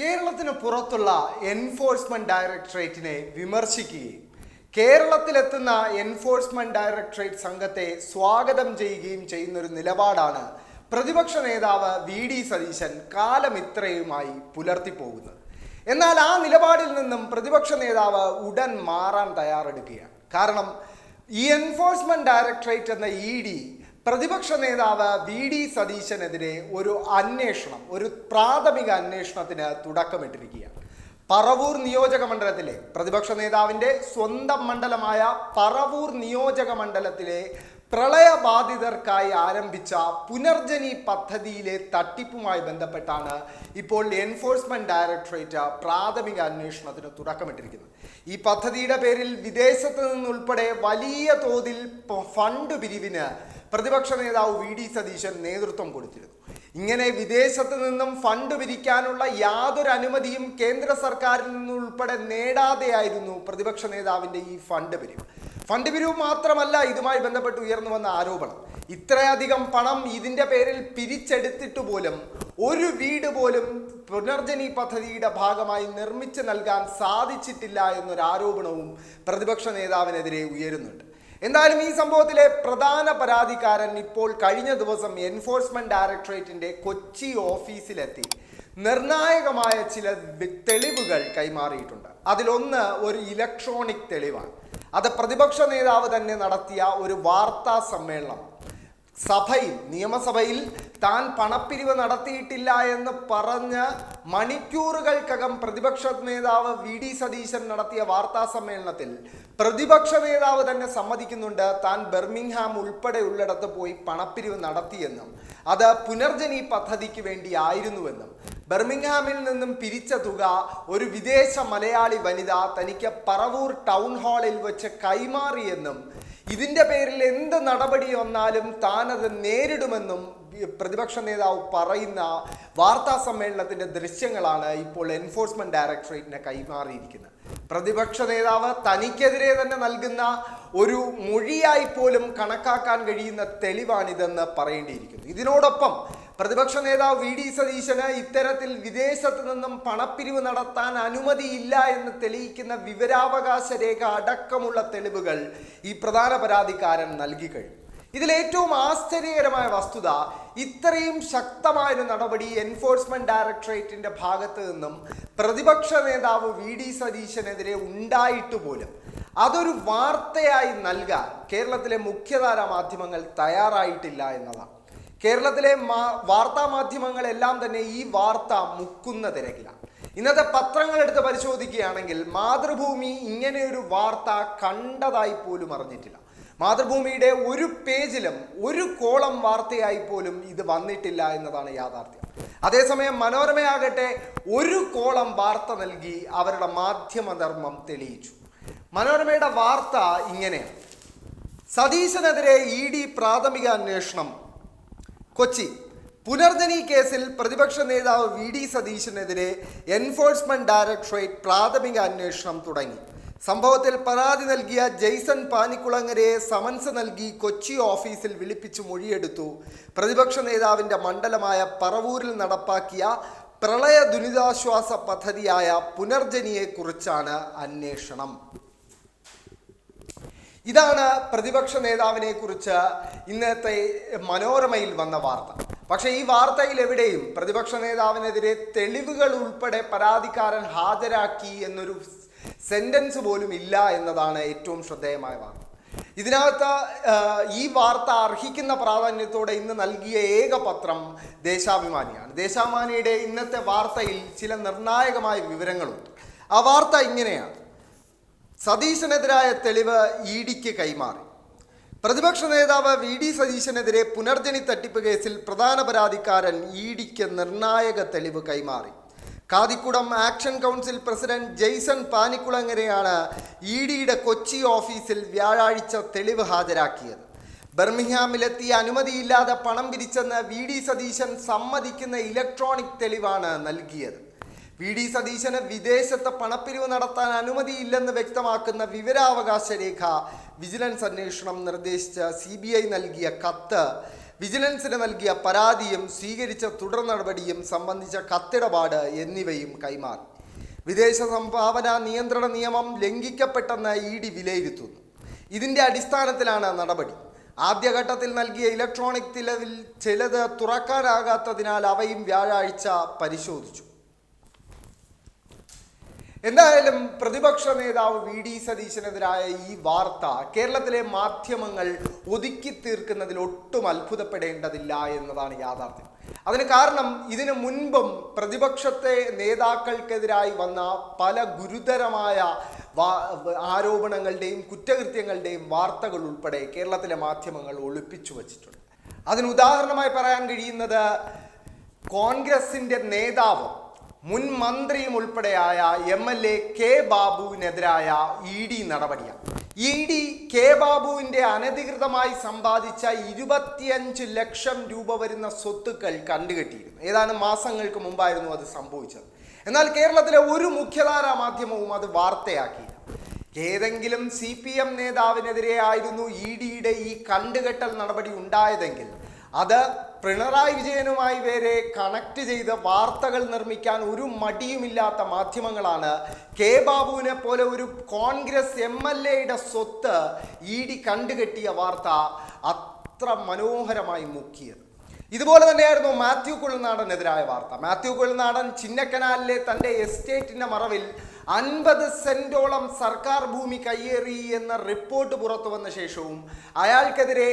കേരളത്തിന് പുറത്തുള്ള എൻഫോഴ്സ്മെന്റ് ഡയറക്ടറേറ്റിനെ വിമർശിക്കുകയും കേരളത്തിലെത്തുന്ന എൻഫോഴ്സ്മെന്റ് ഡയറക്ടറേറ്റ് സംഘത്തെ സ്വാഗതം ചെയ്യുകയും ചെയ്യുന്നൊരു നിലപാടാണ് പ്രതിപക്ഷ നേതാവ് വി ഡി സതീശൻ കാലമിത്രയുമായി പുലർത്തിപ്പോകുന്നത്. എന്നാൽ ആ നിലപാടിൽ നിന്നും പ്രതിപക്ഷ നേതാവ് ഉടൻ മാറാൻ തയ്യാറെടുക്കുകയാണ്. കാരണം ഈ എൻഫോഴ്സ്മെന്റ് ഡയറക്ടറേറ്റ് എന്ന ഇ ഡി പ്രതിപക്ഷ നേതാവ് വി ഡി സതീശനെതിരെ ഒരു അന്വേഷണം ഒരു പ്രാഥമിക അന്വേഷണത്തിന് തുടക്കമിട്ടിരിക്കുകയാണ്. പറവൂർ നിയോജക മണ്ഡലത്തിലെ പ്രതിപക്ഷ നേതാവിന്റെ സ്വന്തം മണ്ഡലമായ പറവൂർ നിയോജക മണ്ഡലത്തിലെ പ്രളയബാധിതർക്കായി ആരംഭിച്ച പുനർജനി പദ്ധതിയിലെ തട്ടിപ്പുമായി ബന്ധപ്പെട്ടാണ് ഇപ്പോൾ എൻഫോഴ്സ്മെന്റ് ഡയറക്ടറേറ്റ് പ്രാഥമിക അന്വേഷണത്തിന് തുടക്കമിട്ടിരിക്കുന്നത്. ഈ പദ്ധതിയുടെ പേരിൽ വിദേശത്ത് നിന്നുൾപ്പെടെ വലിയ തോതിൽ ഫണ്ട് പിരിവിന് പ്രതിപക്ഷ നേതാവ് വി ഡി സതീശൻ നേതൃത്വം കൊടുത്തിരുന്നു. ഇങ്ങനെ വിദേശത്ത് നിന്നും ഫണ്ട് പിരിക്കാനുള്ള യാതൊരു അനുമതിയും കേന്ദ്ര സർക്കാരിൽ നിന്നുൾപ്പെടെ നേടാതെയായിരുന്നു പ്രതിപക്ഷ നേതാവിന്റെ ഈ ഫണ്ട് പിരിവ്. ഫണ്ട് പിരിവ് മാത്രമല്ല ഇതുമായി ബന്ധപ്പെട്ട് ഉയർന്നു വന്ന ആരോപണം. ഇത്രയധികം പണം ഇതിന്റെ പേരിൽ പിരിച്ചെടുത്തിട്ട് പോലും ഒരു വീട് പോലും പുനർജനി പദ്ധതിയുടെ ഭാഗമായി നിർമ്മിച്ചു നൽകാൻ സാധിച്ചിട്ടില്ല എന്നൊരു ആരോപണവും പ്രതിപക്ഷ നേതാവിനെതിരെ ഉയരുന്നുണ്ട്. എന്തായാലും ഈ സംഭവത്തിലെ പ്രധാന പരാതിക്കാരൻ ഇപ്പോൾ കഴിഞ്ഞ ദിവസം എൻഫോഴ്സ്മെന്റ് ഡയറക്ടറേറ്റിന്റെ കൊച്ചി ഓഫീസിലെത്തി. നിർണായകമായ ചില തെളിവുകൾ കൈമാറിയിട്ടുണ്ട്. അതിലൊന്ന് ഒരു ഇലക്ട്രോണിക് തെളിവാണ്. അത് പ്രതിപക്ഷ നേതാവ് തന്നെ നടത്തിയ ഒരു വാർത്താ സമ്മേളനം സഭയിൽ നിയമസഭയിൽ താൻ പണപ്പിരിവ് നടത്തിയിട്ടില്ല എന്ന് പറഞ്ഞ് മണിക്കൂറുകൾക്കകം പ്രതിപക്ഷ നേതാവ് വി ഡി സതീശൻ നടത്തിയ വാർത്താ സമ്മേളനത്തിൽ പ്രതിപക്ഷ നേതാവ് തന്നെ സമ്മതിക്കുന്നുണ്ട് താൻ ബെർമിംഗ്ഹാം ഉൾപ്പെടെ ഉള്ളിടത്ത് പോയി പണപ്പിരിവ് നടത്തിയെന്നും അത് പുനർജനി പദ്ധതിക്ക് വേണ്ടി ആയിരുന്നുവെന്നും ബെർമിംഗ്ഹാമിൽ നിന്നും പിരിച്ച തുക ഒരു വിദേശ മലയാളി വനിത തനിക്ക് പറവൂർ ടൗൺ ഹാളിൽ വെച്ച് കൈമാറിയെന്നും ഇതിന്റെ പേരിൽ എന്ത് നടപടി വന്നാലും താനത് നേരിടുമെന്നും പ്രതിപക്ഷ നേതാവ് പറയുന്ന വാർത്താ സമ്മേളനത്തിന്റെ ദൃശ്യങ്ങളാണ് ഇപ്പോൾ എൻഫോഴ്സ്മെന്റ് ഡയറക്ടറേറ്റിന് കൈമാറിയിരിക്കുന്നത്. പ്രതിപക്ഷ നേതാവ് തനിക്കെതിരെ തന്നെ നൽകുന്ന ഒരു മൊഴിയായി പോലും കണക്കാക്കാൻ കഴിയുന്ന തെളിവാണിതെന്ന് പറയേണ്ടിയിരിക്കുന്നു. ഇതിനോടൊപ്പം പ്രതിപക്ഷ നേതാവ് വി ഡി സതീശന് ഇത്തരത്തിൽ വിദേശത്തു നിന്നും പണപ്പിരിവ് നടത്താൻ അനുമതിയില്ല എന്ന് തെളിയിക്കുന്ന വിവരാവകാശ രേഖ അടക്കമുള്ള തെളിവുകൾ ഈ പ്രധാന പരാതിക്കാരൻ നൽകി കഴിഞ്ഞു. ഇതിൽ ഏറ്റവും ആശ്ചര്യകരമായ വസ്തുത ഇത്രയും ശക്തമായ ഒരു നടപടി എൻഫോഴ്സ്മെന്റ് ഡയറക്ടറേറ്റിന്റെ ഭാഗത്ത് നിന്നും പ്രതിപക്ഷ നേതാവ് വി ഡി സതീശനെതിരെ ഉണ്ടായിട്ട് പോലും അതൊരു വാർത്തയായി നൽകാൻ കേരളത്തിലെ മുഖ്യധാരാ മാധ്യമങ്ങൾ തയ്യാറായിട്ടില്ല എന്നതാണ്. കേരളത്തിലെ വാർത്താ മാധ്യമങ്ങളെല്ലാം തന്നെ ഈ വാർത്ത മുക്കുന്ന തിരക്കിലാണ് ഇന്നത്തെ പത്രങ്ങൾ എടുത്ത് പരിശോധിക്കുകയാണെങ്കിൽ മാതൃഭൂമി ഇങ്ങനെ ഒരു വാർത്ത കണ്ടതായി പോലും അറിഞ്ഞിട്ടില്ല. മാതൃഭൂമിയുടെ ഒരു പേജിലും ഒരു കോളം വാർത്തയായി പോലും ഇത് വന്നിട്ടില്ല എന്നതാണ് യാഥാർത്ഥ്യം. അതേസമയം മനോരമയാകട്ടെ ഒരു കോളം വാർത്ത നൽകി അവരുടെ മാധ്യമധർമ്മം തെളിയിച്ചു. മനോരമയുടെ വാർത്ത ഇങ്ങനെയാണ്. സതീശനെതിരെ ഇ ഡി പ്രാഥമിക അന്വേഷണം കൊച്ചി. പുനർജനി കേസിൽ പ്രതിപക്ഷ നേതാവ് വി ഡി സതീശനെതിരെ എൻഫോഴ്സ്മെന്റ് ഡയറക്ടറേറ്റ് പ്രാഥമിക അന്വേഷണം തുടങ്ങി. സംഭവത്തിൽ പരാതി നൽകിയ ജെയ്സൺ പാനിക്കുളങ്ങരെ സമൻസ് നൽകി കൊച്ചി ഓഫീസിൽ വിളിപ്പിച്ച് മൊഴിയെടുത്തു. പ്രതിപക്ഷ നേതാവിന്റെ മണ്ഡലമായ പറവൂരിൽ നടപ്പാക്കിയ പ്രളയ ദുരിതാശ്വാസ പദ്ധതിയായ പുനർജനിയെക്കുറിച്ചാണ് അന്വേഷണം. ഇതാണ് പ്രതിപക്ഷ നേതാവിനെ കുറിച്ച് ഇന്നത്തെ മനോരമയിൽ വന്ന വാർത്ത. പക്ഷേ ഈ വാർത്തയിൽ എവിടെയും പ്രതിപക്ഷ നേതാവിനെതിരെ തെളിവുകൾ ഉൾപ്പെടെ പരാതിക്കാരൻ ഹാജരാക്കി എന്നൊരു സെന്റൻസ് പോലും ഇല്ല എന്നതാണ് ഏറ്റവും ശ്രദ്ധേയമായ വാർത്ത. ഇതിനകത്ത് ഈ വാർത്ത അർഹിക്കുന്ന പ്രാധാന്യത്തോടെ ഇന്ന് നൽകിയ ഏക പത്രം ദേശാഭിമാനിയാണ്. ദേശാഭിമാനിയുടെ ഇന്നത്തെ വാർത്തയിൽ ചില നിർണായകമായ വിവരങ്ങളുണ്ട്. ആ വാർത്ത ഇങ്ങനെയാണ്. സതീശനെതിരായ തെളിവ് ഇ ഡിക്ക് കൈമാറി. പ്രതിപക്ഷ നേതാവ് വി ഡി സതീശനെതിരെ പുനർജനി തട്ടിപ്പ് കേസിൽ പ്രധാന പരാതിക്കാരൻ ഇ ഡിക്ക് നിർണായക തെളിവ് കൈമാറി. Kathikudam action council president Jaison പാനിക്കുളങ്ങരെയാണ് E ഡിയുടെ കൊച്ചി ഓഫീസിൽ വ്യാഴാഴ്ച തെളിവ് ഹാജരാക്കിയത്. ബർമിംഗ്ഹാമിലെത്തി അനുമതിയില്ലാതെ പണം പിരിച്ചെന്ന് വി ഡി സതീശൻ സമ്മതിക്കുന്ന ഇലക്ട്രോണിക് തെളിവാണ് നൽകിയത്. വി ഡി സതീശന് വിദേശത്ത് പണപ്പിരിവ് നടത്താൻ അനുമതിയില്ലെന്ന് വ്യക്തമാക്കുന്ന വിവരാവകാശ രേഖ. വിജിലൻസ് അന്വേഷണം നിർദ്ദേശിച്ച സി ബി ഐ നൽകിയ കത്ത്. വിജിലൻസിന് നൽകിയ പരാതിയും സ്വീകരിച്ച തുടർ നടപടിയും സംബന്ധിച്ച കത്തിടപാട് എന്നിവയും കൈമാറി. വിദേശ സംഭാവന നിയന്ത്രണ നിയമം ലംഘിക്കപ്പെട്ടെന്ന് ഇ ഡി വിലയിരുത്തുന്നു. ഇതിന്റെ അടിസ്ഥാനത്തിലാണ് നടപടി. ആദ്യഘട്ടത്തിൽ നൽകിയ ഇലക്ട്രോണിക് തിലവിൽ ചിലത് തുറക്കാനാകാത്തതിനാൽ അവയും വ്യാഴാഴ്ച പരിശോധിച്ചു. എന്തായാലും പ്രതിപക്ഷ നേതാവ് വി ഡി സതീശനെതിരായ ഈ വാർത്ത കേരളത്തിലെ മാധ്യമങ്ങൾ ഒതുക്കി തീർക്കുന്നതിൽ ഒട്ടും അത്ഭുതപ്പെടേണ്ടതില്ല എന്നതാണ് യാഥാർത്ഥ്യം. അതിന് കാരണം ഇതിനു മുൻപും പ്രതിപക്ഷത്തെ നേതാക്കൾക്കെതിരായി വന്ന പല ഗുരുതരമായ ആരോപണങ്ങളുടെയും കുറ്റകൃത്യങ്ങളുടെയും വാർത്തകൾ ഉൾപ്പെടെ കേരളത്തിലെ മാധ്യമങ്ങൾ ഒളിപ്പിച്ചു വച്ചിട്ടുണ്ട്. അതിന് ഉദാഹരണമായി പറയാൻ കഴിയുന്നത് കോൺഗ്രസിന്റെ നേതാവ് മുൻ മന്ത്രിയും ഉൾപ്പെടെയായ എം എൽ എ കെ ബാബുവിനെതിരായ ഇ ഡി നടപടിയാണ്. ഇ ഡി കെ ബാബുവിന്റെ അനധികൃതമായി സമ്പാദിച്ച ഇരുപത്തിയഞ്ച് ലക്ഷം രൂപ വരുന്ന സ്വത്തുക്കൾ കണ്ടുകെട്ടിയിരുന്നു. ഏതാനും മാസങ്ങൾക്ക് മുമ്പായിരുന്നു അത് സംഭവിച്ചത്. എന്നാൽ കേരളത്തിലെ ഒരു മുഖ്യധാരാ മാധ്യമവും അത് വാർത്തയാക്കിയില്ല. ഏതെങ്കിലും സി പി എം നേതാവിനെതിരെ ആയിരുന്നു ഇ ഡിയുടെ ഈ കണ്ടുകെട്ടൽ നടപടി ഉണ്ടായതെങ്കിൽ അത് പിണറായി വിജയനുമായി വരെ കണക്ട് ചെയ്ത് വാർത്തകൾ നിർമ്മിക്കാൻ ഒരു മടിയുമില്ലാത്ത മാധ്യമങ്ങളാണ്. കെ ബാബുവിനെ പോലെ ഒരു കോൺഗ്രസ് എം എൽ എയുടെ സ്വത്ത് ഇ ഡി കണ്ടുകെട്ടിയ വാർത്ത അത്ര മനോഹരമായി മുക്കിയത്. ഇതുപോലെ തന്നെയായിരുന്നു മാത്യു കുഴൽനാടനെതിരായ വാർത്ത. മാത്യു കുഴൽനാടൻ ചിന്നക്കനാലിലെ തന്റെ എസ്റ്റേറ്റിന്റെ മറവിൽ അൻപത് സെന്റോളം സർക്കാർ ഭൂമി കയ്യേറി എന്ന റിപ്പോർട്ട് പുറത്തു വന്ന ശേഷവും അയാൾക്കെതിരെ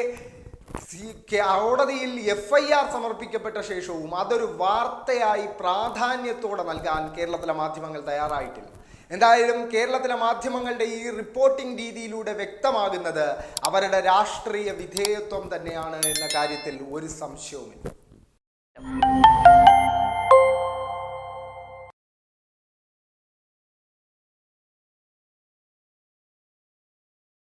കോടതിയിൽ എഫ് ഐ ആർ സമർപ്പിക്കപ്പെട്ട ശേഷവും അതൊരു വാർത്തയായി പ്രാധാന്യത്തോടെ നൽകാൻ കേരളത്തിലെ മാധ്യമങ്ങൾ തയ്യാറായിട്ടില്ല. എന്തായാലും കേരളത്തിലെ മാധ്യമങ്ങളുടെ ഈ റിപ്പോർട്ടിംഗ് രീതിയിലൂടെ വ്യക്തമാകുന്നത് അവരുടെ രാഷ്ട്രീയ വിധേയത്വം തന്നെയാണ് എന്ന കാര്യത്തിൽ ഒരു സംശയവുമില്ല.